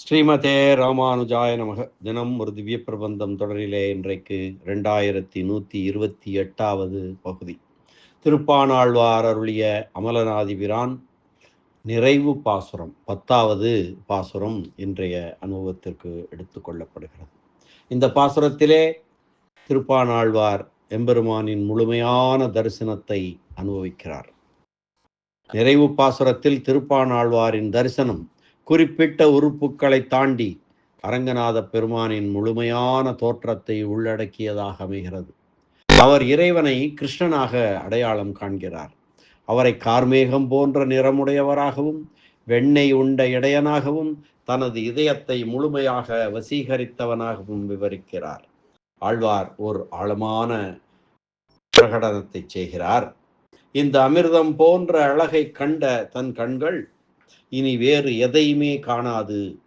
ஸ்ரீமதே ராமானுஜாய நமக. தினம் ஒரு திவ்ய பிரபந்தம் தொடரிலே இன்றைக்கு ரெண்டாயிரத்தி நூற்றி இருபத்தி எட்டாவது பகுதி. திருப்பானாழ்வார் அருளிய அமலநாதிபிரான் நிறைவு பாசுரம் பத்தாவது பாசுரம் இன்றைய அனுபவத்திற்கு எடுத்துக்கொள்ளப்படுகிறது இந்த பாசுரத்திலே திருப்பானாழ்வார் எம்பெருமானின் முழுமையான தரிசனத்தை அனுபவிக்கிறார். நிறைவு பாசுரத்தில் திருப்பானாழ்வாரின் தரிசனம் குறிப்பிட்ட உறுப்புகளை தாண்டி அரங்கநாத பெருமானின் முழுமையான தோற்றத்தை உள்ளடக்கியதாக அமைகிறது. அவர் இறைவனை கிருஷ்ணனாக அடையாளம் காண்கிறார். அவரை கார்மேகம் போன்ற நிறமுடையவராகவும் வெண்ணெய் உண்ட இடையனாகவும் தனது இதயத்தை முழுமையாக வசீகரித்தவனாகவும் விவரிக்கிறார். ஆழ்வார் ஒரு ஆழமான பிரகடனத்தை செய்கிறார். இந்த அமிர்தம் போன்ற அழகை கண்ட தன் கண்கள் இனி வேறு எதையுமே காணாது.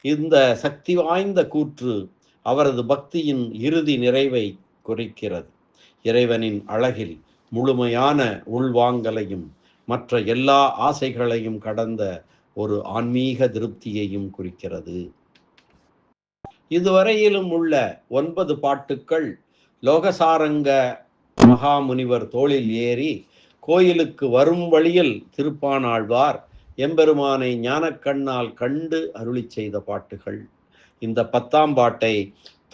இந்த சக்தி வாய்ந்த கூற்று அவரது பக்தியின் இறுதி நிறைவை குறிக்கிறது. இறைவனின் அழகில் முழுமையான உள்வாங்கலையும் மற்ற எல்லா ஆசைகளையும் கடந்த ஒரு ஆன்மீக திருப்தியையும் குறிக்கிறது. இதுவரையிலும் உள்ள ஒன்பது பாட்டுக்கள் லோகசாரங்க மகாமுனிவர் தோளில் ஏறி கோயிலுக்கு வரும் வழியில் திருப்பானாழ்வார் எம்பெருமானை ஞானக்கண்ணால் கண்டு அருளி செய்த பாட்டுகள். இந்த பத்தாம் பாட்டை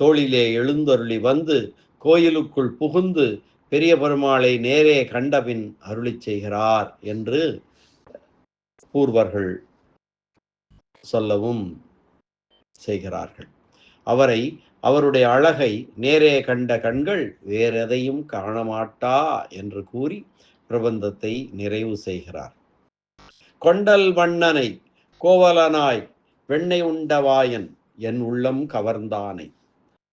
தோளிலே எழுந்தருளி வந்து கோயிலுக்குள் புகுந்து பெரிய பெருமாளை நேரே கண்டபின் அருளி செய்கிறார் என்று பூர்வர்கள் சொல்லவும் செய்கிறார்கள். அவரை அவருடைய அழகை நேரே கண்ட கண்கள் வேறெதையும் காணமாட்டா என்று கூறி பிரபந்தத்தை நிறைவு செய்கிறார். கொண்டல் வண்ணனை கோவலனாய் வெண்ணை உண்டவாயன் என் உள்ளம் கவர்ந்தானை.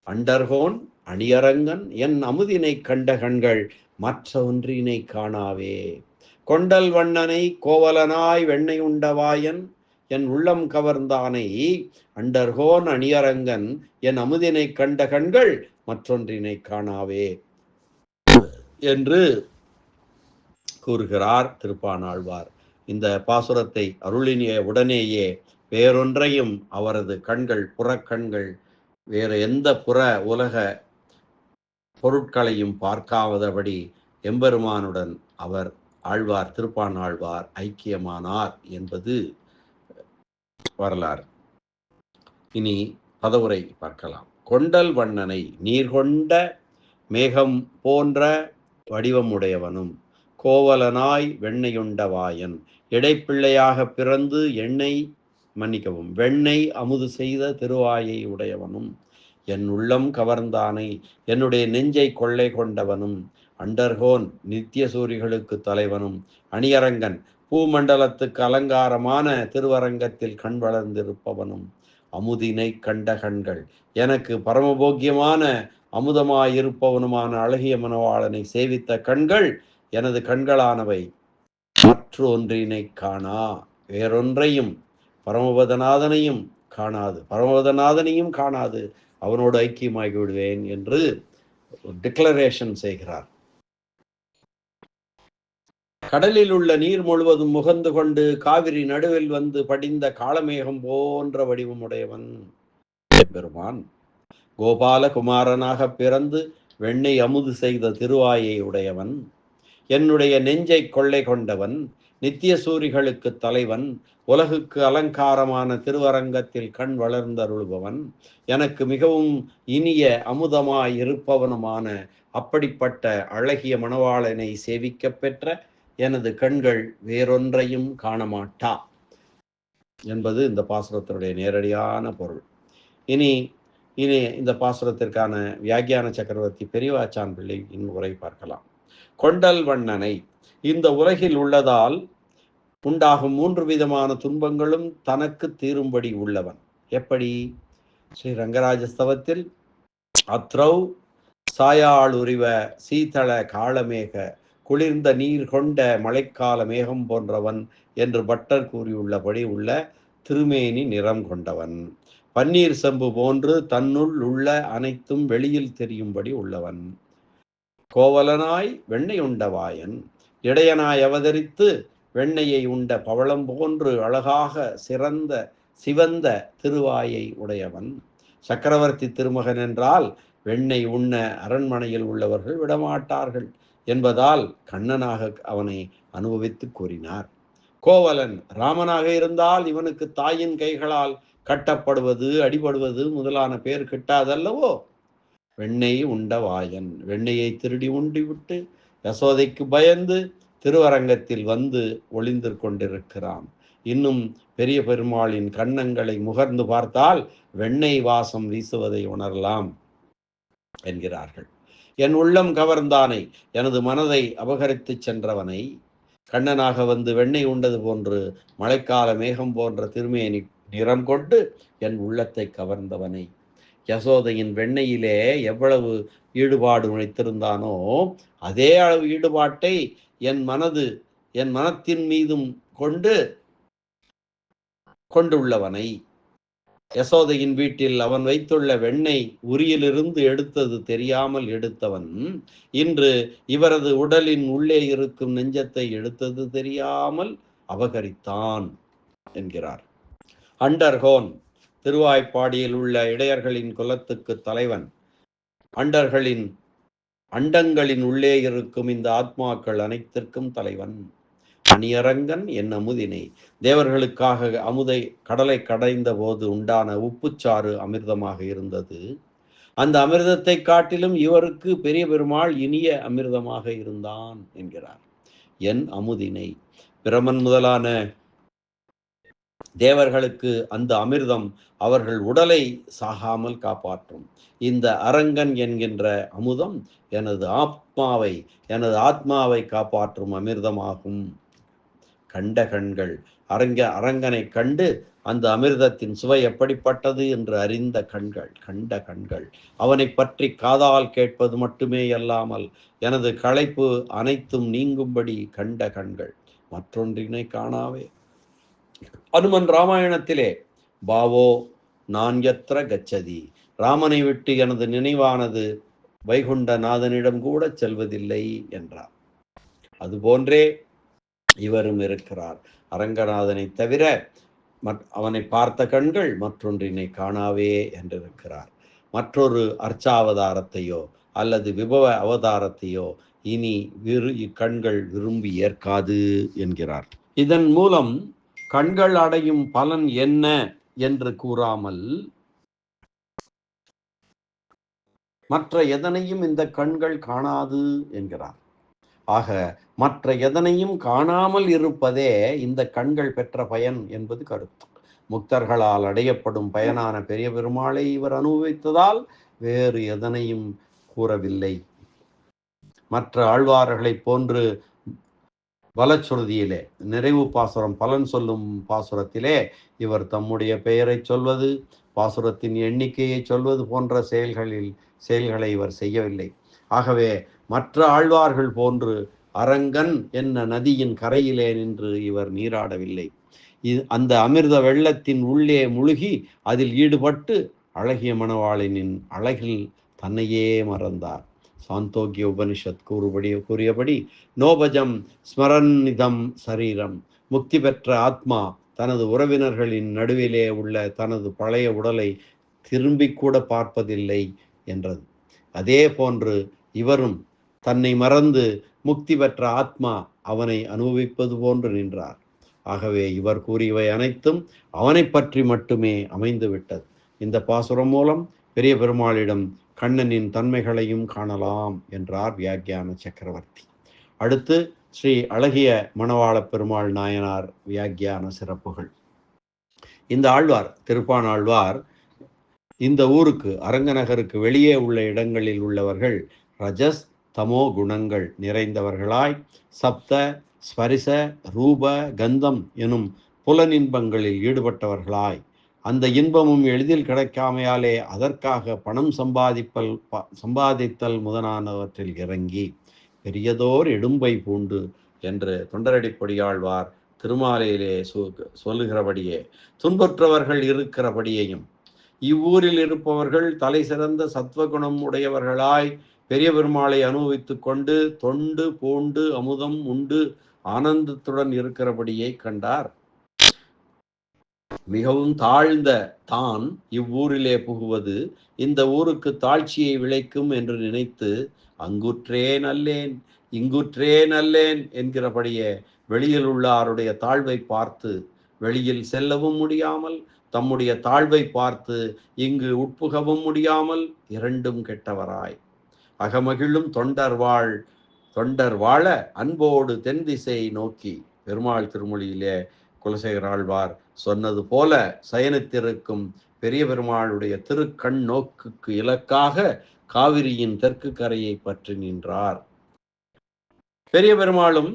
அண்டர்கோன் அணியரங்கன் என் அமுதினை கண்ட கண்கள் மற்ற ஒன்றினை காணாவே. கொண்டல் வண்ணனை கோவலனாய் வெண்ணை உண்டவாயன் என் உள்ளம் கவர்ந்தானை. அண்டர்கோன் அணியரங்கன் என் அமுதினை கண்ட கண்கள் மற்றொன்றினை காணாவே. என்று கூறுகிறார் திருப்பானாழ்வார். இந்த பாசுரத்தை அருளினிய உடனேயே வேறொன்றையும் அவரது கண்கள் புறக்கண்கள் வேறு எந்த புற உலக பொருட்களையும் பார்க்காதபடி எம்பெருமானுடன் அவர் ஆழ்வார் திருப்பான் ஆழ்வார் ஐக்கியமானார் என்பது வரலாறு. இனி பதவுரை பார்க்கலாம். கொண்டல் வண்ணனை நீர் கொண்ட மேகம் போன்ற வடிவமுடையவனும் கோவலனாய் வெண்ணையுண்டவாயன். இடைப்பிள்ளையாக பிறந்து எண்ணெய் மன்னிக்கவும் வெண்ணெய் அமுது செய்த திருவாயை உடையவனும் என் உள்ளம் கவர்ந்தானை என்னுடைய நெஞ்சை கொள்ளை கொண்டவனும் அண்டர்கோன் நித்திய சூரிகளுக்கு தலைவனும் அணியரங்கன் பூமண்டலத்துக்கு அலங்காரமான திருவரங்கத்தில் கண் வளர்ந்திருப்பவனும் அமுதினை கண்ட கண்கள். எனக்கு பரமபோக்கியமான அமுதமாயிருப்பவனுமான அழகிய மனவாளனை சேவித்த கண்கள் எனது கண்களானவை மற்ற ஒன்றினை காணா. வேறொன்றையும் பரமபதநாதனையும் காணாது. பரமபதநாதனையும் காணாது. அவனோடு ஐக்கியமாகி விடுவேன் என்று டிக்ளரேஷன் செய்கிறார். கடலில் உள்ள நீர் முழுவதும் முகந்து கொண்டு காவிரி நடுவில் வந்து படிந்த காளமேகம் போன்ற வடிவமுடையவன் பெருமான் கோபாலகுமாரனாக பிறந்து வெண்ணெய் அமுது செய்த திருவாயை உடையவன். என்னுடைய நெஞ்சை கொள்ளை கொண்டவன் நித்திய சூரிகளுக்கு தலைவன் உலகுக்கு அலங்காரமான திருவரங்கத்தில் கண் வளர்ந்தருள்பவன் எனக்கு மிகவும் இனிய அமுதமாய் இருப்பவனுமான அப்படிப்பட்ட அழகிய மணவாளனை சேவிக்க பெற்ற எனது கண்கள் வேறொன்றையும் காணமாட்டா? என்பது இந்த பாசுரத்தினுடைய நேரடியான பொருள். இனி இனி இந்த பாசுரத்திற்கான வியாக்கியான சக்கரவர்த்தி பெரியவாச்சான் பிள்ளை இன்னும் உரை பார்க்கலாம். கொண்டல் வண்ணனை இந்த உலகில் உள்ளதால் உண்டாகும் மூன்று விதமான துன்பங்களும் தனக்கு தீரும்படி உள்ளவன். எப்படி? ஸ்ரீ ரங்கராஜஸ்தவத்தில் அத்ரௌ சாயாளுரிவ சீதள காளமேக குளிர்ந்த நீர் கொண்ட மழைக்கால மேகம் போன்றவன் என்று பட்டர் கூறியுள்ளபடி உள்ள திருமேனி நிறம் கொண்டவன். பன்னீர் செம்பு போன்று தன்னுள் உள்ள அனைத்தும் வெளியில் தெரியும்படி உள்ளவன். கோவலனாய் வெண்ணெய் உண்டவாயன் இடையனாய் அவதரித்து வெண்ணெயை உண்ட பவளம் போன்று அழகாக சிறந்த சிவந்த திருவாயை உடையவன். சக்கரவர்த்தி திருமகன் என்றால் வெண்ணெய் உண்ண அரண்மனையில் உள்ளவர்கள் விடமாட்டார்கள் என்பதால் கண்ணனாக அவனை அனுபவித்து கூறினார். கோவலன் ராமனாக இருந்தால் இவனுக்கு தாயின் கைகளால் கட்டப்படுவது அடிபடுவது முதலான பேர் கிட்டாதல்லவோ? வெண்ணெய் உண்ட வாயன். வெண்ணெயை திருடி உண்டிவிட்டு யசோதைக்கு பயந்து திருவரங்கத்தில் வந்து ஒளிந்து கொண்டிருக்கிறான். இன்னும் பெரிய பெருமாளின் கன்னங்களை முகர்ந்து பார்த்தால் வெண்ணெய் வாசம் வீசுவதை உணரலாம் என்கிறார்கள். என் உள்ளம் கவர்ந்தானை எனது மனதை அபகரித்து சென்றவனை கண்ணனாக வந்து வெண்ணெய் உண்டது போன்று மழைக்கால மேகம் போன்ற திருமையை நிறம் கொண்டு என் உள்ளத்தை கவர்ந்தவனை. யசோதையின் வெண்ணெயிலே எவ்வளவு ஈடுபாடு உழைத்திருந்தானோ அதே அளவு ஈடுபாட்டை என் மனது என் மனத்தின் மீதும் கொண்டு கொண்டுள்ளவனை. யசோதையின் வீட்டில் அவன் வைத்துள்ள வெண்ணெய் உரியிலிருந்து எடுத்தது தெரியாமல் எடுத்தவன் இன்று இவரது உடலின் உள்ளே இருக்கும் நெஞ்சத்தை எடுத்தது தெரியாமல் அபகரித்தான் என்கிறார். அண்டர்ஹோன். திருவாய்ப்பாடியில் உள்ள இடையர்களின் குலத்துக்கு தலைவன். அண்டர்களின் அண்டங்களின் உள்ளே இருக்கும் இந்த ஆத்மாக்கள் அனைத்திற்கும் தலைவன். அணியரங்கன் என் அமுதினை. தேவர்களுக்காக அமுதை கடலை கடைந்த போது உண்டான உப்புச்சாறு அமிர்தமாக இருந்தது. அந்த அமிர்தத்தை காட்டிலும் இவருக்கு பெரிய பெருமாள் இனிய அமிர்தமாக இருந்தான் என்கிறார். என் அமுதினை. பிரமன் முதலான தேவர்களுக்கு அந்த அமிர்தம் அவர்கள் உடலை சாகாமல் காப்பாற்றும். இந்த அரங்கன் என்கின்ற அமுதம் எனது ஆத்மாவை எனது ஆத்மாவை காப்பாற்றும் அமிர்தமாகும். கண்ட கண்கள் அரங்க அரங்கனை கண்டு அந்த அமிர்தத்தின் சுவை எப்படிப்பட்டது என்று அறிந்த கண்கள் கண்ட கண்கள். அவனை பற்றி காதால் கேட்பது மட்டுமே அல்லாமல் எனது களைப்பு அனைத்தும் நீங்கும்படி கண்ட கண்கள். மற்றொன்றினை காணாவே. அனுமன் ராமாயணத்திலே பாவோ நான் எத்திர கச்சதி. ராமனை விட்டு எனது நினைவானது வைகுண்டநாதனிடம் கூட செல்வதில்லை என்றார். அதுபோன்றே இவரும் இருக்கிறார். அரங்கநாதனை தவிர அவனை பார்த்த கண்கள் மற்றொன்றினை காணாவே என்றிருக்கிறார். மற்றொரு அர்ச்சாவதாரத்தையோ அல்லது விபவ அவதாரத்தையோ இனி விரு இக்கண்கள் விரும்பி ஏற்காது என்கிறார். இதன் மூலம் கண்கள் அடையும் பலன் என்ன என்று கூறாமல் மற்ற எதனையும் இந்த கண்கள் காணாது என்கிறார். ஆக மற்ற எதனையும் காணாமல் இருப்பதே இந்த கண்கள் பெற்ற பயன் என்பது கருத்து. முக்தர்களால் அடையப்படும் பயனான பெரிய பெருமாளை இவர் அனுபவித்ததால் வேறு எதனையும் கூறவில்லை. மற்ற ஆழ்வார்களைப் போன்று வலச்சுருதியிலே நிறைவு பாசுரம் பலன் சொல்லும் பாசுரத்திலே இவர் தம்முடைய பெயரை சொல்வது பாசுரத்தின் எண்ணிக்கையை சொல்வது போன்ற செயல்களில் செயல்களை இவர் செய்யவில்லை. ஆகவே மற்ற ஆழ்வார்கள் போன்று அரங்கன் என்ன நதியின் கரையிலே நின்று இவர் நீராடவில்லை. இது அந்த அமிர்த வெள்ளத்தின் உள்ளே முழுகி அதில் ஈடுபட்டு அழகிய மணவாளினின் அழகில் தன்னையே மறந்தார். சாந்தோக்கிய உபனிஷத் கூறுபடி கூறியபடி நோபஜம் ஸ்மரநிதம் சரீரம். முக்தி பெற்ற ஆத்மா தனது உறவினர்களின் நடுவிலே உள்ள தனது பழைய உடலை திரும்பி கூட பார்ப்பதில்லை என்றது. அதே போன்று இவரும் தன்னை மறந்து முக்தி பெற்ற ஆத்மா அவனை அனுபவிப்பது போன்று நின்றார். ஆகவே இவர் கூறியவை அனைத்தும் அவனை பற்றி மட்டுமே அமைந்துவிட்டது. இந்த பாசுரம் மூலம் பெரிய பெருமாளிடம் கண்ணனின் தன்மைகளையும் காணலாம் என்றார் வியாக்கியான சக்கரவர்த்தி. அடுத்து ஸ்ரீ அழகிய மணவாள பெருமாள் நாயனார் வியாக்கியான சிறப்புகள். இந்த ஆழ்வார் திருப்பான் ஆழ்வார் இந்த ஊருக்கு அரங்கநகருக்கு வெளியே உள்ள இடங்களில் உள்ளவர்கள் ரஜஸ் தமோ குணங்கள் நிறைந்தவர்களாய் சப்த ஸ்பரிச ரூப கந்தம் எனும் புலனின்பங்களில் ஈடுபட்டவர்களாய் அந்த இன்பமும் எளிதில் கிடைக்காமையாலே அதற்காக பணம் சம்பாதிப்பல் சம்பாதித்தல் முதலானவற்றில் இறங்கி பெரியதோர் எடும்பை பூண்டு என்று தொண்டரடிப்படியாழ்வார் திருமாலையிலே சொல்லுகிறபடியே. துன்பற்றவர்கள் இருக்கிறபடியையும் இவ்வூரில் இருப்பவர்கள் தலை சிறந்த சத்வகுணம் உடையவர்களாய் பெரிய பெருமாளை அனுபவித்து கொண்டு தொண்டு பூண்டு அமுதம் உண்டு ஆனந்தத்துடன் இருக்கிறபடியை கண்டார். மிகவும் தாழ்ந்த தான் இவ்வூரிலே புகுவது இந்த ஊருக்கு தாழ்ச்சியை விளைக்கும் என்று நினைத்து அங்குற்றே நல்லேன் இங்குற்றே நல்லேன் என்கிறபடியே வெளியில் உள்ளாருடைய தாழ்வை பார்த்து வெளியில் செல்லவும் முடியாமல் தம்முடைய தாழ்வை பார்த்து இங்கு உட்புகவும் முடியாமல் இரண்டும் கெட்டவராய். அகமகிழும் தொண்டர் வாழ் தொண்டர் வாழ அன்போடு தென் திசையை நோக்கி பெருமாள் திருமொழியிலே குலசேகர் ஆழ்வார் சொன்னது போல சயனித்திருக்கும் பெரிய பெருமாளுடைய திருக்கண் நோக்குக்கு இலக்காக காவிரியின் தெற்கு கரையை பற்றி நின்றார். பெரிய பெருமாளும்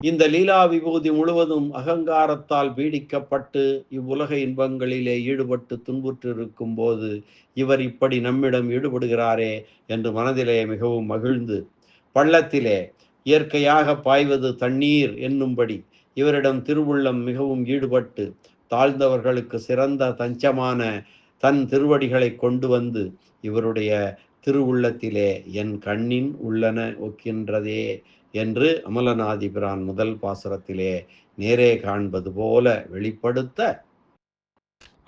இந்த லீலா விபூதி முழுவதும் அகங்காரத்தால் பீடிக்கப்பட்டு இவ்வுலக இன்பங்களிலே ஈடுபட்டு துன்புற்றிருக்கும் போது இவர் இப்படி நம்மிடம் ஈடுபடுகிறாரே என்று மனதிலே மிகவும் மகிழ்ந்து பள்ளத்திலே இயற்கையாக பாய்வது தண்ணீர் என்னும்படி இவரிடம் திருவுள்ளம் மிகவும் ஈடுபட்டு தாழ்ந்தவர்களுக்கு சிறந்த தஞ்சமான தன் திருவடிகளை கொண்டு வந்து இவருடைய திருவுள்ளத்திலே என் கண்ணின் உள்ளன ஒக்கின்றதே என்று அமலநாதிபிரான் முதல் பாசுரத்திலே நேரே காண்பது போல வெளிப்படுத்த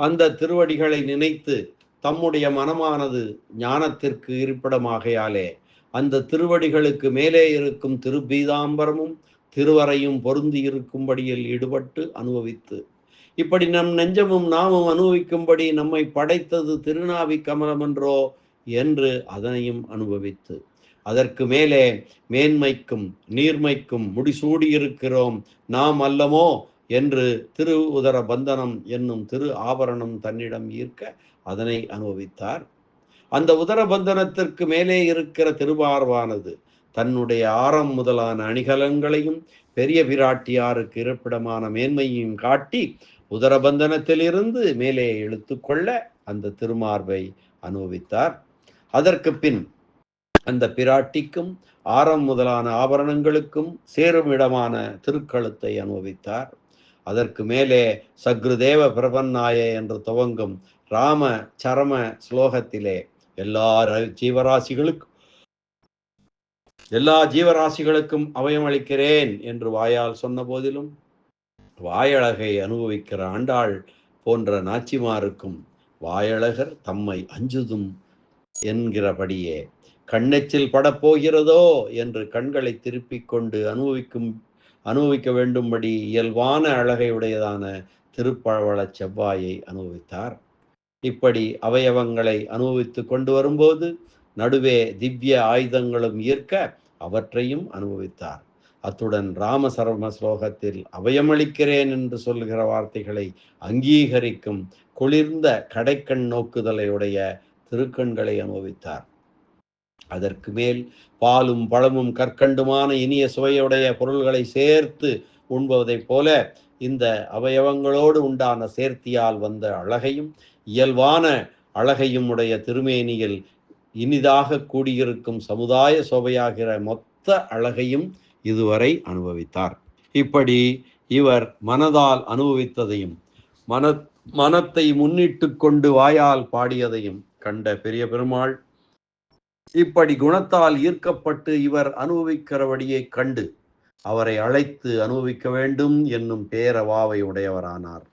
அந்த திருவடிகளை நினைத்து தம்முடைய மனமானது ஞானத்திற்கு இருப்பிடமாகையாலே அந்த திருவடிகளுக்கு மேலே இருக்கும் திருப்பீதாம்பரமும் திருவரையும் பொருந்தியிருக்கும்படியில் ஈடுபட்டு அனுபவித்து இப்படி நம் நெஞ்சமும் நாமும் அனுபவிக்கும்படி நம்மை படைத்தது திருநாவி கமலமன்றோ என்று அதனையும் அனுபவித்து அதற்கு மேலே மேன்மைக்கும் நீர்மைக்கும் முடிசூடியிருக்கிறோம் நாம் அல்லமோ என்று திரு உதர பந்தனம் என்னும் திரு ஆபரணம் தன்னிடம் ஈர்க்க அதனை அனுபவித்தார். அந்த உதர பந்தனத்திற்கு மேலே இருக்கிற திருவார்வானது தன்னுடைய ஆரம் முதலான அணிகலன்களையும் பெரிய பிராட்டியாருக்கு இருப்பிடமான மேன்மையும் காட்டி உதரபந்தனத்திலிருந்து மேலே இழுத்துக்கொள்ள அந்த திருமார்பை அனுபவித்தார். அதற்கு பின் அந்த பிராட்டிக்கும் ஆரம் முதலான ஆபரணங்களுக்கும் சேரும் இடமான திருக்கழுத்தை அனுபவித்தார். அதற்கு மேலே சக்ருதேவ பிரபன்னாய என்று துவங்கும் ராம சரம ஸ்லோகத்திலே எல்லா ஜீவராசிகளுக்கும் எல்லா ஜீவராசிகளுக்கும் அவயமளிக்கிறேன் என்று வாயால் சொன்ன போதிலும் வாயழகை அனுபவிக்கிற ஆண்டாள் போன்ற நாச்சிமாருக்கும் வாயழகர் தம்மை அஞ்சுதும் என்கிறபடியே கண்ணெச்சில் படப்போகிறதோ என்று கண்களை திருப்பிக் கொண்டு அனுபவிக்கும் அனுபவிக்க வேண்டும்படி இயல்பான அழகையுடையதான திருப்பழவள செவ்வாயை அனுபவித்தார். இப்படி அவயவங்களை அனுபவித்து கொண்டு வரும்போது நடுவே திவ்ய ஆயுதங்களும் ஈர்க்க அவற்றையும் அனுபவித்தார். அத்துடன் ராமசரம ஸ்லோகத்தில் அவயமளிக்கிறேன் என்று சொல்கிற வார்த்தைகளை அங்கீகரிக்கும் குளிர்ந்த கடைக்கண் நோக்குதலையுடைய திருக்கண்களை அனுபவித்தார். அதற்கு மேல் பாலும் பழமும் கற்கண்டுமான இனிய சுவையுடைய பொருள்களை சேர்த்து உண்பதைப் போல இந்த அவயவங்களோடு உண்டான சேர்த்தியால் வந்த அழகையும் இயல்பான அழகையும் உடைய திருமேனியில் இனிதாக கூடியிருக்கும் சமுதாய சோபையாகிற மொத்த அழகையும் இதுவரை அனுபவித்தார். இப்படி இவர் மனதால் அனுபவித்ததையும் மன மனத்தை முன்னிட்டு கொண்டு வாயால் பாடியதையும் கண்ட பெரிய பெருமாள் இப்படி குணத்தால் ஈர்க்கப்பட்டு இவர் அனுபவிக்கிறபடியை கண்டு அவரை அழைத்து அனுபவிக்க வேண்டும் என்னும் பேரவாவை உடையவரானார்.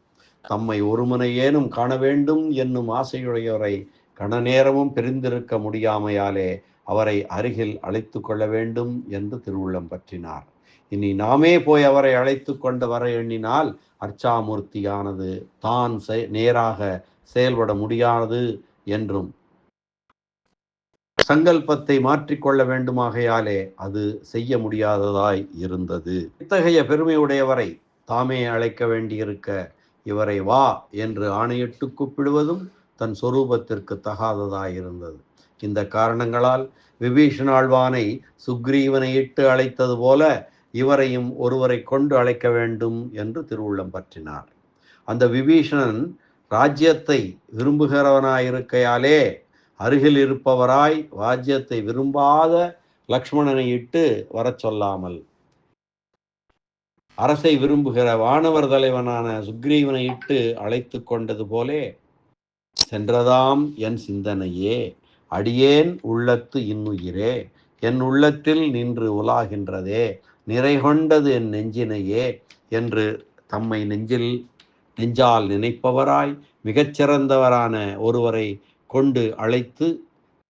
தம்மை ஒருமனை ஏனும் காண வேண்டும் என்னும் ஆசையுடையவரை கணநேரமும் பிரிந்திருக்க முடியாமையாலே அவரை அருகில் அழைத்து கொள்ள வேண்டும் என்று திருவுள்ளம் பற்றினார். இனி நாமே போய் அவரை அழைத்து கொண்டு வர எண்ணினால் அர்ச்சாமூர்த்தியானது தான் நேராக செயல்பட முடியாது என்றும். சங்கல்பத்தை மாற்றிக்கொள்ள வேண்டுமாகையாலே அது செய்ய முடியாததாய் இருந்தது. இத்தகைய பெருமையுடையவரை தாமே அழைக்க வேண்டியிருக்க இவரை வா என்று ஆணையிட்டு கூப்பிடுவதும் தன் சொரூபத்திற்கு தகாததாயிருந்தது இந்த காரணங்களால் விபீஷணாழ்வானை சுக்ரீவனை இட்டு அழைத்தது போல இவரையும் ஒருவரை கொண்டு அழைக்க வேண்டும் என்று திருவுள்ளம் பற்றினார். அந்த விபீஷணன் ராஜ்யத்தை விரும்புகிறவனாயிருக்கையாலே அருகில் இருப்பவராய் ராஜ்யத்தை விரும்பாத லக்ஷ்மணனை இட்டு வரச் சொல்லாமல் அரசை விரும்புகிற வானவர் தலைவனான சுக்ரீவனை இட்டு அழைத்து கொண்டது போலே சென்றதாம் என் சிந்தனையே. அடியேன் உள்ளத்து இன்னுயிரே. என் உள்ளத்தில் நின்று உலாகின்றதே. நிறை கொண்டது என் நெஞ்சினையே என்று தம்மை நெஞ்சில் நெஞ்சால் நினைப்பவராய் மிகச்சிறந்தவரான ஒருவரை கொண்டு அழைத்து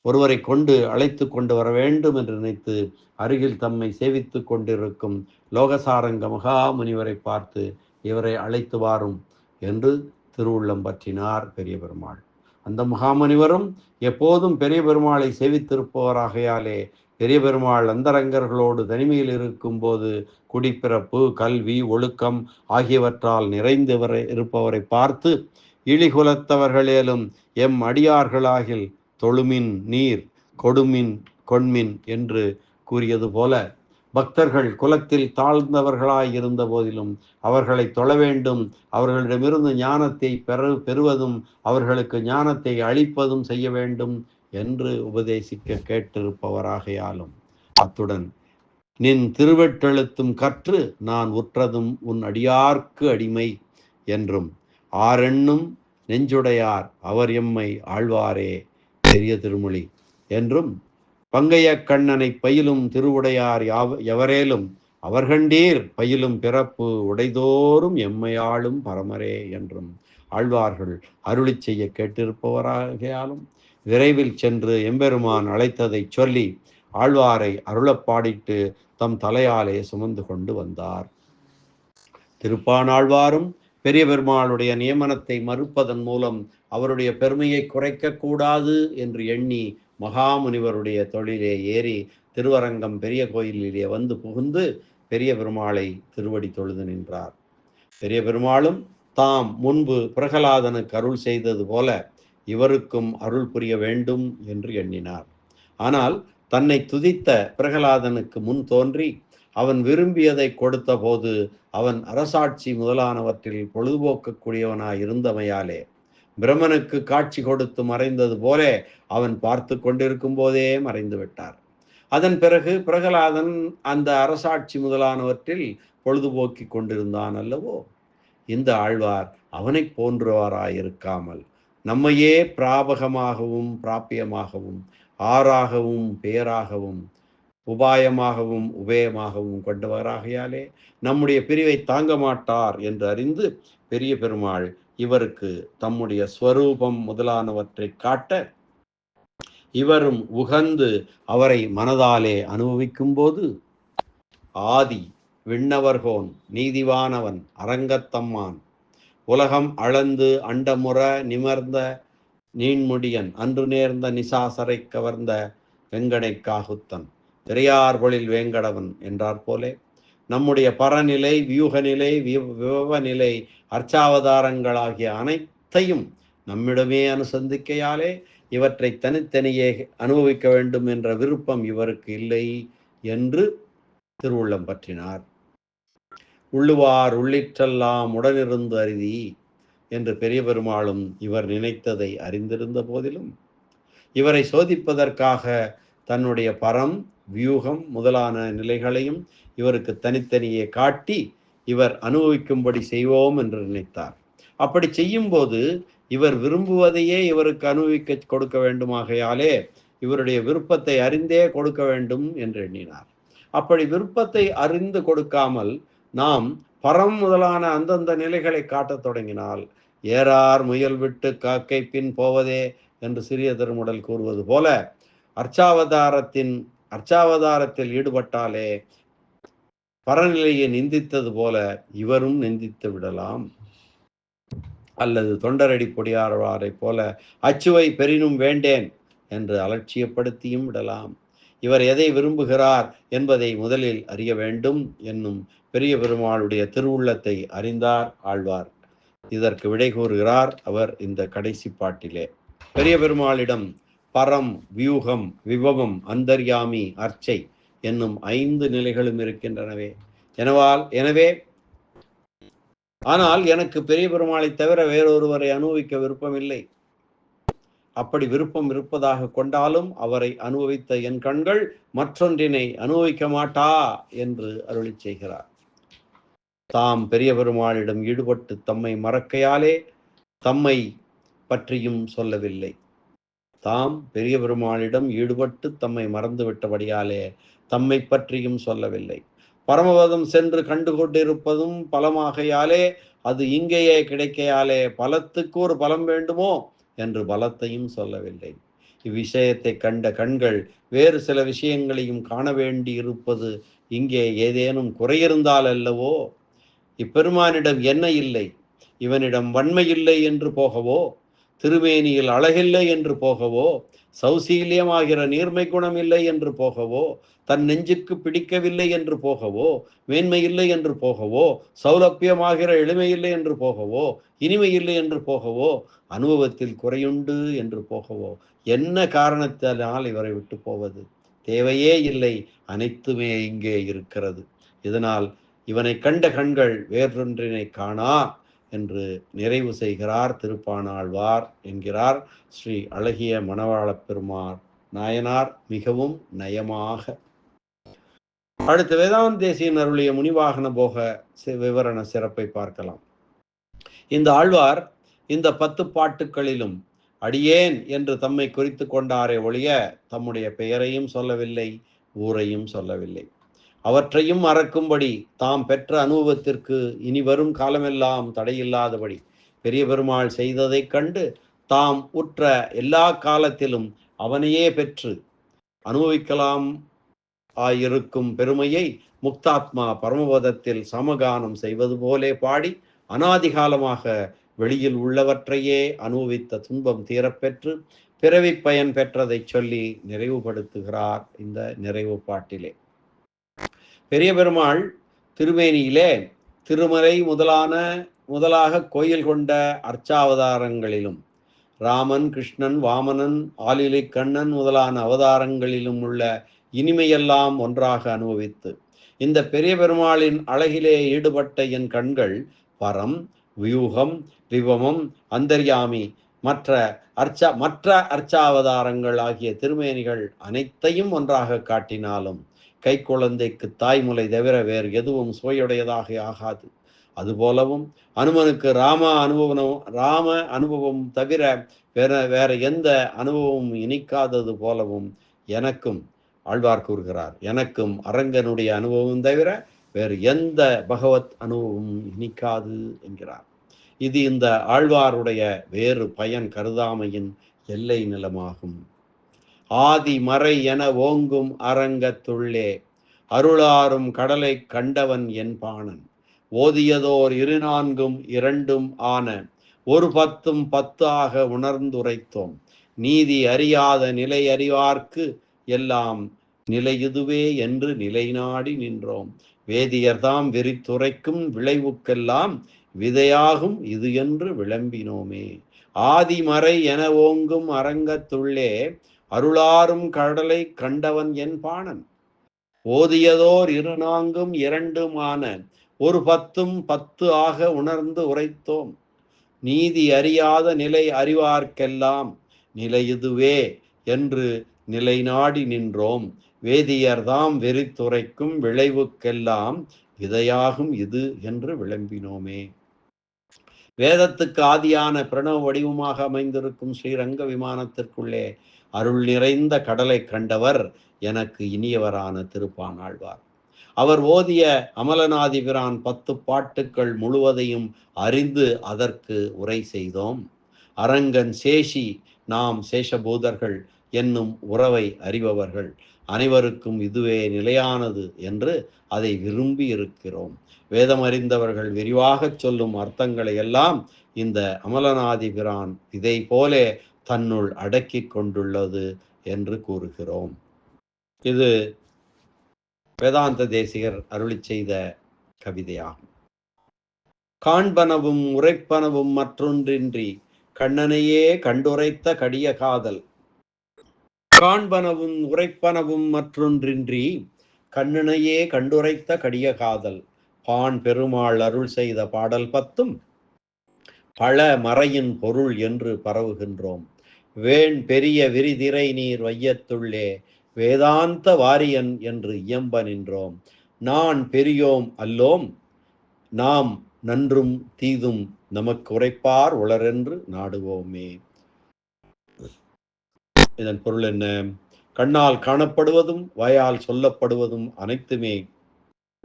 ஒருவரை கொண்டு அழைத்து கொண்டு வர வேண்டும் என்று நினைத்து அருகில் தம்மை சேவித்து கொண்டிருக்கும் லோகசாரங்க மகாமுனிவரை பார்த்து இவரை அழைத்து வாரும் என்று திருவுள்ளம் பற்றினார் பெரிய பெருமாள். அந்த மகாமுனிவரும் எப்போதும் பெரிய பெருமாளை சேவித்திருப்பவராகையாலே பெரிய பெருமாள் அந்தரங்கர்களோடு தனிமையில் இருக்கும்போது குடிப்பிறப்பு கல்வி ஒழுக்கம் ஆகியவற்றால் நிறைந்தவரை இருப்பவரை பார்த்து இழிகுலத்தவர்களேலும் எம் அடியார்களாகில் தொழுமின் நீர் கொடுமின் கொண்மின் என்று கூறியது போல பக்தர்கள் குலத்தில் தாழ்ந்தவர்களாய் இருந்த போதிலும் அவர்களை தொழ வேண்டும். அவர்களிடமிருந்து ஞானத்தை பெற பெறுவதும் அவர்களுக்கு ஞானத்தை அளிப்பதும் செய்ய வேண்டும் என்று உபதேசிக்க கேட்டிருப்பவராகையாலும். அத்துடன் நின் திருவெட்டெழுத்தும் கற்று நான் உற்றதும் உன் அடியார்க்கு அடிமை என்றும் ஆரெண்ணும் நெஞ்சுடையார் அவர் எம்மை ஆழ்வாரே பெரிய திருமொழி என்றும் பங்கைய கண்ணனை பயிலும் திருவுடையார் யாவ எவரேலும் அவர்கண்டீர் பயிலும் பிறப்பு உடைதோறும் எம்மையாளும் பரமரே என்றும் ஆழ்வார்கள் அருளி செய்ய கேட்டிருப்பவராகையாலும் விரைவில் சென்று எம்பெருமான் அழைத்ததை சொல்லி ஆழ்வாரை அருளப்பாடிட்டு தம் தலையாலே சுமந்து கொண்டு வந்தார். திருப்பானாழ்வாரும் பெரிய பெருமாளுடைய நியமனத்தை மறுப்பதன் மூலம் அவருடைய பெருமையை குறைக்க கூடாது என்று எண்ணி மகாமுனிவருடைய தொழிலே ஏறி திருவரங்கம் பெரிய கோயிலிலே வந்து புகுந்து பெரிய பெருமாளை திருவடி தொழுது நின்றார். பெரிய பெருமாளும் தாம் முன்பு பிரகலாதனுக்கு அருள் செய்தது போல இவருக்கும் அருள் புரிய வேண்டும் என்று எண்ணினார். ஆனால் தன்னை துதித்த பிரகலாதனுக்கு முன் தோன்றி அவன் விரும்பியதை கொடுத்த போது அவன் அரசாட்சி முதலானவற்றில் பொழுதுபோக்கக்கூடியவனாய் இருந்தமையாலே பிரம்மனுக்கு காட்சி கொடுத்து மறைந்தது போல அவன் பார்த்து கொண்டிருக்கும் போதே மறைந்து விட்டார். அதன் பிறகு பிரகலாதன் அந்த அரசாட்சி முதலானவற்றில் பொழுதுபோக்கி கொண்டிருந்தான் அல்லவோ? இந்த ஆழ்வார் அவனை போன்றவராயிருக்காமல் நம்மையே பிராபகமாகவும் பிராப்பியமாகவும் ஆறாகவும் பேராகவும் உபாயமாகவும் உபயமாகவும் கொண்டவராகையாலே நம்முடைய பிரிவை தாங்க மாட்டார் என்று அறிந்து பெரிய பெருமாள் இவருக்கு தம்முடைய ஸ்வரூபம் முதலானவற்றை காட்ட இவரும் உகந்து அவரை மனதாலே அனுபவிக்கும் போது ஆதி விண்ணவர்கோன் நீதிவானவன் அரங்கத்தம்மான் உலகம் அளந்து அண்டமுற நிமர்ந்த நீன்முடியன் அன்று நேர்ந்த நிசாசரை கவர்ந்த வெங்கடை காகுத்தன் பெரியார்பொழில் வேங்கடவன் என்றார் போலே. நம்முடைய பரநிலை வியூகநிலை விவநிலை அர்ச்சாவதாரங்களாகிய அனைத்தையும் நம்மிடமே அனுசந்திக்கையாலே இவற்றை தனித்தனியே அனுபவிக்க வேண்டும் என்ற விருப்பம் இவருக்கு இல்லை என்று திருவுள்ளம் பற்றினார். உள்ளுவார் உள்ளிற்றெல்லாம் உடனிருந்து அருதி என்று பெரிய பெருமாளும் இவர் நினைத்ததை அறிந்திருந்த போதிலும் இவரை சோதிப்பதற்காக தன்னுடைய பரம் வியூகம் முதலான நிலைகளையும் இவருக்கு தனித்தனியே காட்டி இவர் அனுபவிக்கும்படி செய்வோம் என்று நினைத்தார். அப்படி செய்யும்போது இவர் விரும்புவதையே இவருக்கு அனுபவிக்க கொடுக்க வேண்டுமாகையாலே இவருடைய விருப்பத்தை அறிந்தே கொடுக்க வேண்டும் என்று எண்ணினார். அப்படி விருப்பத்தை அறிந்து கொடுக்காமல் நாம் பரம் முதலான அந்தந்த நிலைகளை காட்டத் தொடங்கினால் ஏறார் முயல் விட்டு காக்கை பின் போவதே என்று சிறிய திருமுடல் கூறுவது போல அர்ச்சாவதாரத்தின் அர்ச்சாவதாரத்தில் ஈடுபட்டாலே பரநிலையை நிந்தித்தது போல இவரும் நிந்தித்து விடலாம். அல்லது தொண்டரடி பொடியாரவாரை போல அச்சுவை பெரினும் வேண்டேன் என்று அலட்சியப்படுத்தியும் விடலாம். இவர் எதை விரும்புகிறார் என்பதை முதலில் அறிய வேண்டும் என்னும் பெரிய பெருமாளுடைய திருவுள்ளத்தை அறிந்தார் ஆழ்வார். இதற்கு விடை கூறுகிறார் அவர் இந்த கடைசி பாட்டிலே. பெரிய பெருமாளிடம் பரம் வியூகம் விபவம் அந்தர்யாமி அர்ச்சை என்னும் ஐந்து நிலைகளும் இருக்கின்றனவே. எனவால் எனவே ஆனால் எனக்கு பெரிய பெருமாளை தவிர வேறொருவரை அனுபவிக்க விருப்பமில்லை. அப்படி விருப்பம் இருப்பதாக கொண்டாலும் அவரை அனுபவித்த என் கண்கள் மற்றொன்றினை அனுபவிக்க மாட்டா என்று அருளி செய்கிறார். தாம் பெரிய பெருமாளிடம் ஈடுபட்டு தம்மை மறக்கையாலே தம்மை பற்றியும் சொல்லவில்லை. தாம் பெரிய பெருமாளிடம் ஈடுபட்டு தம்மை மறந்துவிட்டபடியாலே தம்மை பற்றியும் சொல்லவில்லை. பரமபதம் சென்று கண்டு கொண்டிருப்பதும் பலமாகையாலே அது இங்கேயே கிடைக்கையாலே பலத்துக்கு ஒரு பலம் வேண்டுமோ என்று பலத்தையும் சொல்லவில்லை. இவ்விஷயத்தை கண்ட கண்கள் வேறு சில விஷயங்களையும் காண வேண்டி இருப்பது இங்கே ஏதேனும் குறையிருந்தால் அல்லவோ? இப்பெருமானிடம் என்ன இல்லை? இவனிடம் வன்மை இல்லை என்று போகவோ? திருமேனியில் அழகில்லை என்று போகவோ சௌசீலியமாகிற நீர்மை குணம் இல்லை என்று போகவோ தன் நெஞ்சுக்கு பிடிக்கவில்லை என்று போகவோ மேன்மை இல்லை என்று போகவோ சௌலபியமாகிற எளிமை இல்லை என்று போகவோ இனிமை இல்லை என்று போகவோ அனுபவத்தில் குறையுண்டு என்று போகவோ என்ன காரணத்தினால் இவரை விட்டு போவது? தேவையே இல்லை அனைத்துமே இங்கே இருக்கிறது. இதனால் இவனை கண்ட கண்கள் வேறொன்றினை காணா. என்று நிறைவு செய்கிறார் திருப்பானாழ்வார் என்கிறார் ஸ்ரீ அழகிய மணவாளப் பெருமார் நாயனார் மிகவும் நயமாக. அடுத்த வேதாந்த தேசியன் அருளிய முனிவாகன போக விவரண சிறப்பை பார்க்கலாம். இந்த ஆழ்வார் இந்த பத்து பாட்டுக்களிலும் அடியேன் என்று தம்மை குறித்து கொண்டாரே ஒழிய தம்முடைய பெயரையும் சொல்லவில்லை ஊரையும் சொல்லவில்லை. அவற்றையும் மறக்கும்படி தாம் பெற்ற அனுபவத்திற்கு இனி வரும் காலமெல்லாம் தடையில்லாதபடி பெரிய பெருமாள் செய்ததைக் கண்டு தாம் உற்ற எல்லா காலத்திலும் அவனையே பெற்று அனுபவிக்கலாம் ஆயிருக்கும் பெருமையை முக்தாத்மா பரமபதத்தில் சமகானம் செய்வது போலே பாடி அனாதிகாலமாக வெளியில் உள்ளவற்றையே அனுபவித்த துன்பம் தீரப்பெற்று பிறவி பயன் பெற்றதை சொல்லி நிறைவுபடுத்துகிறார் இந்த நிறைவு பாட்டிலே. பெரிய பெருமாள் திருமேனியிலே திருமலை முதலான முதலாக கோயில் கொண்ட அர்ச்சாவதாரங்களிலும் ராமன் கிருஷ்ணன் வாமனன் ஆலிலை கண்ணன் முதலான அவதாரங்களிலும் உள்ள இனிமையெல்லாம் ஒன்றாக அனுபவித்து இந்த பெரிய பெருமாளின் அழகிலே ஈடுபட்ட என் கண்கள் பரம் வியூகம் விபமம் அந்தர்யாமி மற்ற அர்ச்சா மற்ற அர்ச்சாவதாரங்கள் ஆகிய திருமேனிகள் அனைத்தையும் ஒன்றாக காட்டினாலும் கை குழந்தைக்கு தாய்மொழி தவிர வேறு எதுவும் சுவையுடையதாக ஆகாது. அதுபோலவும் அனுமனுக்கு ராம அனுபவம் ராம அனுபவம் தவிர வேற வேற எந்த அனுபவமும் இனிக்காதது போலவும் எனக்கும் ஆழ்வார் கூறுகிறார். எனக்கும் அரங்கனுடைய அனுபவம் தவிர வேறு எந்த பகவத் அனுபவமும் இனிக்காது என்கிறார். இது இந்த ஆழ்வாருடைய வேறு பயன் கருதாமையின் எல்லை நிலமாகும். ஆதி மறை என ஓங்கும் அரங்கத்துள்ளே அருளாரும் கடலை கண்டவன் என்பானன் ஓதியதோர் இரு நான்கும் இரண்டும் ஆன ஒரு பத்தும் பத்தாக உணர்ந்துரைத்தோம். நீதி அறியாத நிலை அறிவார்க்கு எல்லாம் நிலையுதுவே என்று நிலைநாடி நின்றோம். வேதியர்தாம் விரித்துரைக்கும் விளைவுக்கெல்லாம் விதையாகும் இது என்று விளம்பினோமே. ஆதிமறை என ஓங்கும் அரங்கத்துள்ளே அருளாரும் கடலை கண்டவன் என் பாணன். ஓதியதோர் இருநாங்கும் இரண்டுமான ஒரு பத்தும் பத்து ஆக உணர்ந்து உரைத்தோம். நீதி அறியாத நிலை அறிவார்க்கெல்லாம் நிலை இதுவே என்று நிலைநாடி நின்றோம். வேதியர்தாம் வெறித்துரைக்கும் விளைவுக்கெல்லாம் இதையாகும் இது என்று விளம்பினோமே. வேதத்துக்கு ஆதியான பிரணவ வடிவமாக அமைந்திருக்கும் ஸ்ரீரங்க விமானத்திற்குள்ளே அருள் நிறைந்த கடலை கண்டவர் எனக்கு இனியவரான திருப்பானாழ்வார். அவர் ஓதிய அமலநாதிபிரான் பத்து பாட்டுக்கள் முழுவதையும் அறிந்து அதற்கு உரை செய்தோம். அரங்கன் சேஷி நாம் சேஷபூதர்கள் என்னும் உறவை அறிபவர்கள். அனைவருக்கும் இதுவே நிலையானது என்று அதை விரும்பி இருக்கிறோம். வேதம் அறிந்தவர்கள் விரிவாகச் சொல்லும் அர்த்தங்களை எல்லாம் இந்த அமலநாதிபிரான் இதை போலே தன்னுள் அடக்கி கொண்டுள்ளது என்று கூறுகிறோம். இது வேதாந்த தேசிகர் அருளி செய்த கவிதையாகும். காண்பனவும் உரைப்பனவும் மற்றொன்றின்றி கண்ணனையே கண்டுரைத்த கடிய காதல். காண்பனவும் உரைப்பனவும் மற்றொன்றின்றி கண்ணனையே கண்டுரைத்த கடிய காதல். பான் பெருமாள் அருள் செய்த பாடல் பத்தும் பல மறையின் பொருள் என்று பரவுகின்றோம். வேண் பெரிய விரிதிரை நீர் வையத்துள்ளே வேதாந்த வாரியன் என்று இயம்ப நின்றோம். நான் பெரியோம் அல்லோம் நாம் நன்றும் தீதும் நமக்கு உரைப்பார் உளரென்று நாடுவோமே. இதன் பொருள் என்ன? கண்ணால் காணப்படுவதும் வாயால் சொல்லப்படுவதும் அனைத்துமே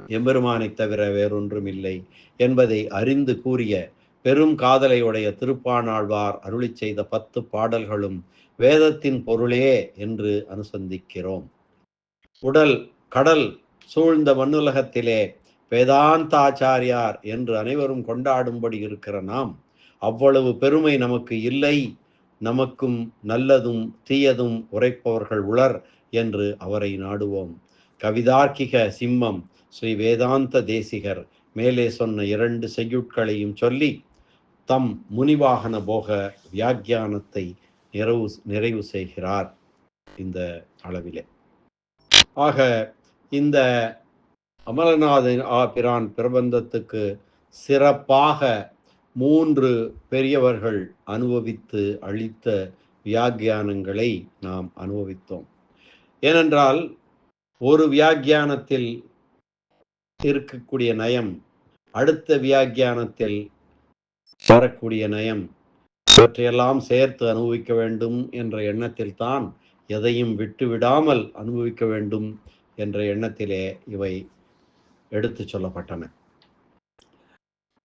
எம்பெருமானைத் தவிர வேறொன்றும் இல்லை என்பதை அறிந்து கூறிய பெரும் காதலை உடைய திருப்பானாழ்வார் அருளி செய்த பத்து பாடல்களும் வேதத்தின் பொருளே என்று அனுசந்திக்கிறோம். உடல் கடல் சூழ்ந்த மண்ணுலகத்திலே வேதாந்தாச்சாரியார் என்று அனைவரும் கொண்டாடும்படி இருக்கிற நாம் அவ்வளவு பெருமை நமக்கு இல்லை. நமக்கும் நல்லதும் தீயதும் உரைப்பவர்கள் உளர் என்று அவரை நாடுவோம். கவிதார்க்கிக சிம்மம் ஸ்ரீ வேதாந்த தேசிகர் மேலே சொன்ன இரண்டு செய்யுட்களையும் சொல்லி தம் முனிவாகன போக வியாக்கியானத்தை நிறைவு நிறைவு செய்கிறார் இந்த அளவிலே. ஆக இந்த அமரநாதன் ஆ பிரான் பிரபந்தத்துக்கு சிறப்பாக மூன்று பெரியவர்கள் அனுபவித்து அளித்த வியாக்கியானங்களை நாம் அனுபவித்தோம். ஏனென்றால் ஒரு வியாக்கியானத்தில் இருக்கக்கூடிய நயம் அடுத்த வியாக்கியானத்தில் வரக்கூடிய நயம். இவற்றையெல்லாம் சேர்த்து அனுபவிக்க வேண்டும் என்ற எண்ணத்தில் தான் எதையும் விட்டு விடாமல் அனுபவிக்க வேண்டும் என்ற எண்ணத்திலே இவை எடுத்து சொல்லப்பட்டன.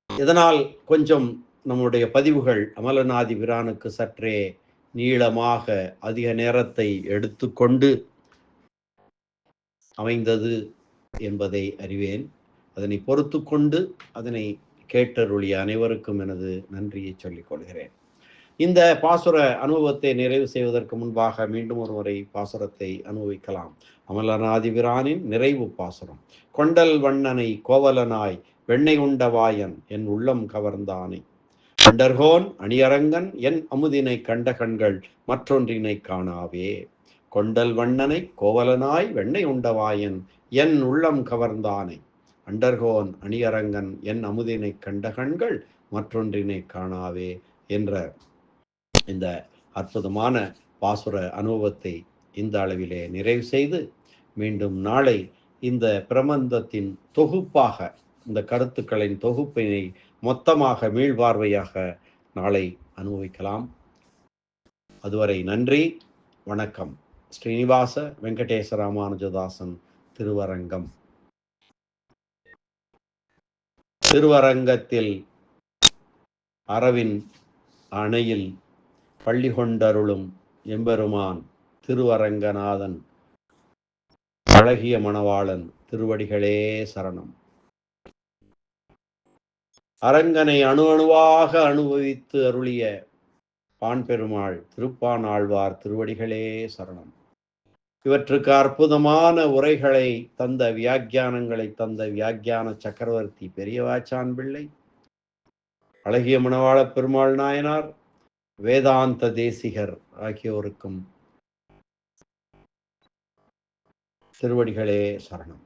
இதனால் கொஞ்சம் நம்முடைய பதிவுகள் அமலநாதி பிரானுக்கு சற்றே நீளமாக அதிக நேரத்தை எடுத்துக்கொண்டு அமைந்தது என்பதை அறிவேன். அதனை பொறுத்து கொண்டு அதனை கேட்டருளிய அனைவருக்கும் எனது நன்றியை சொல்லிக் கொள்கிறேன். இந்த பாசுர அனுபவத்தை நிறைவு செய்வதற்கு முன்பாக மீண்டும் ஒரு முறை பாசுரத்தை அனுபவிக்கலாம். அமலனாதிபிரானின் நிறைவு பாசுரம். கொண்டல் வண்ணனை கோவலனாய் வெண்ணை உண்ட வாயன் என் உள்ளம் கவர்ந்தானை. கொண்டர்கோன் அணியரங்கன் என் அமுதினை கண்ட கண்கள் மற்றொன்றினை காணாவே. கொண்டல் வண்ணனை கோவலனாய் வெண்ணை உண்டவாயன் என் உள்ளம் கவர்ந்தானை. அண்டர்கோன் அணியரங்கன் என் அமுதினை கண்ட கண்கள் மற்றொன்றினை காணாவே என்ற இந்த அற்புதமான பாசுர அனுபவத்தை இந்த அளவிலே நிறைவு செய்து மீண்டும் நாளை இந்த பிரபந்தத்தின் தொகுப்பாக இந்த கருத்துக்களின் தொகுப்பினை மொத்தமாக மீள்பார்வையாக நாளை அனுபவிக்கலாம். அதுவரை நன்றி வணக்கம். ஸ்ரீனிவாச வெங்கடேச ராமானுஜதாசன் திருவரங்கம். திருவரங்கத்தில் அரவின் அணையில் பள்ளி கொண்டருளும் எம்பெருமான் திருவரங்கநாதன் அழகிய மணவாளன் திருவடிகளே சரணம். அரங்கனை அணு அணுவாக அனுபவித்து அருளிய பான் பெருமாள் திருப்பான் ஆழ்வார் திருவடிகளே சரணம். இவற்றுக்கு அற்புதமான உரைகளை தந்த வியாக்கியானங்களை தந்த வியாக்கியான சக்கரவர்த்தி பெரியவாச்சான் பிள்ளை அழகிய மணவாள பெருமாள் நாயனார் வேதாந்த தேசிகர் ஆகியோருக்கும் திருவடிகளே சரணம்.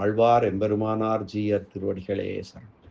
ஆழ்வார் எம்பெருமானார் ஜீயர் திருவடிகளே சரணம்.